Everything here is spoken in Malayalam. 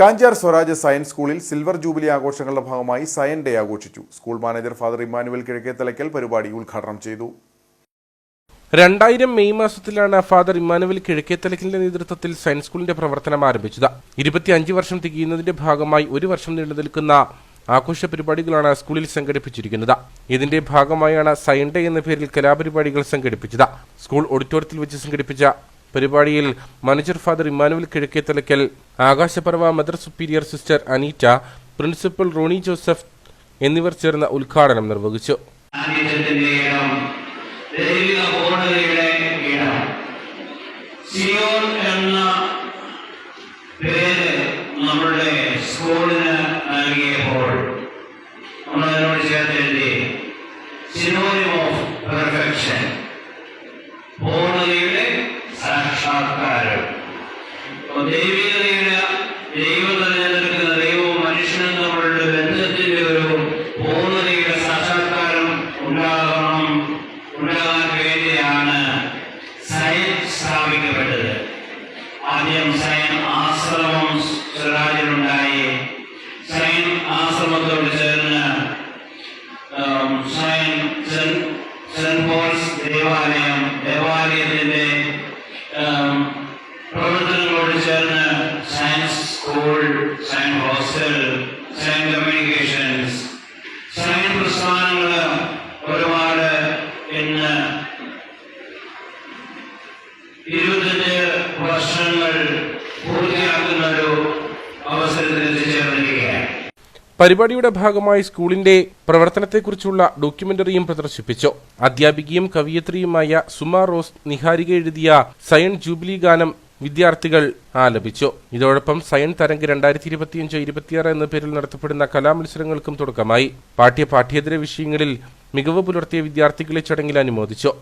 കാഞ്ചാർ സ്വരാജ് സയൻസ് സ്കൂളിൽ സിൽവർ ജൂബിലി ആഘോഷങ്ങളുടെ ഭാഗമായി സയൻ ഡേ ആഘോഷിച്ചു. School manager father Emmanuel Kizhakkethalakkal പരിപാടി ഉദ്ഘാടനം ചെയ്തു. രണ്ടായിരം മെയ് മാസത്തിലാണ് ഫാദർ ഇമ്മാനുവൽ കിഴക്കേത്തലക്കിന്റെ നേതൃത്വത്തിൽ സയൻസ് സ്കൂളിന്റെ പ്രവർത്തനം ആരംഭിച്ചത്. ഇരുപത്തിയഞ്ച് വർഷം തികയുന്നതിന്റെ ഭാഗമായി ഒരു വർഷം നീണ്ടു നിൽക്കുന്ന ആഘോഷ പരിപാടികളാണ് സ്കൂളിൽ സംഘടിപ്പിച്ചിരിക്കുന്നത്. ഇതിന്റെ ഭാഗമായാണ് സയൻ ഡേ എന്ന പേരിൽ കലാപരിപാടികൾ സംഘടിപ്പിച്ചത്. സ്കൂൾ ഓഡിറ്റോറിയത്തിൽ വെച്ച് സംഘടിപ്പിച്ച പരിപാടിയിൽ manager father Emmanuel Kizhakkethalakkal ആകാശപർവ mother superior sister Aneeta principal Rony Joseph എന്നിവർ ചേർന്ന് ഉദ്ഘാടനം നിർവഹിച്ചു. നമ്മുടെ സ്കൂളിന് ദൈവിക സാക്ഷാത്കാരം അപ്പോൾ ദൈവികതയുടെ ദൈവം നിലനിൽക്കുന്ന ദൈവവും മനുഷ്യനും തമ്മിലുള്ള ബന്ധത്തിന്റെ ഒരു പൂർണതയുടെ സാക്ഷാത്കാരം ഉണ്ടാകണം ഉണ്ടാകാൻ വേണ്ടിയാണ് സയൻ സ്ഥാപിക്കപ്പെട്ടത്. ആദ്യം സയൻ ആശ്രമം സ്വരാജിലുണ്ടായി സയൻ ആശ്രമത്തോട് ചേർന്ന് സയൻ സെന്റ് പോൾസ് ദേവാലയം ദേവാലയത്തിന്റെ ഉം, പ്രവർത്തനങ്ങളോട് ചേർന്ന് science science hostel science communications science പ്രസ്ഥാനങ്ങൾ ഒരുപാട് ഇന്ന് ഇരുപത്തഞ്ച് വർഷങ്ങൾ പൂർത്തിയാക്കുന്ന ഒരു പരിപാടിയുടെ ഭാഗമായി സ്കൂളിന്റെ പ്രവർത്തനത്തെക്കുറിച്ചുള്ള ഡോക്യുമെന്ററിയും പ്രദർശിപ്പിച്ചു. അധ്യാപികയും കവിയത്രിയുമായ സുമ റോസ് നിഹാരിക എഴുതിയ സയൻ ജൂബിലി ഗാനം വിദ്യാർത്ഥികൾ ആലപിച്ചു. ഇതോടൊപ്പം സയൻ തരംഗ് രണ്ടായിരത്തി ഇരുപത്തിയഞ്ച് ഇരുപത്തിയാറ് എന്ന പേരിൽ നടത്തപ്പെടുന്ന കലാമത്സരങ്ങൾക്കും തുടക്കമായി. പാഠ്യ പാഠ്യേതര വിഷയങ്ങളിൽ മികവ് പുലർത്തിയ വിദ്യാർത്ഥികളെ ചടങ്ങിൽ അനുമോദിച്ചു.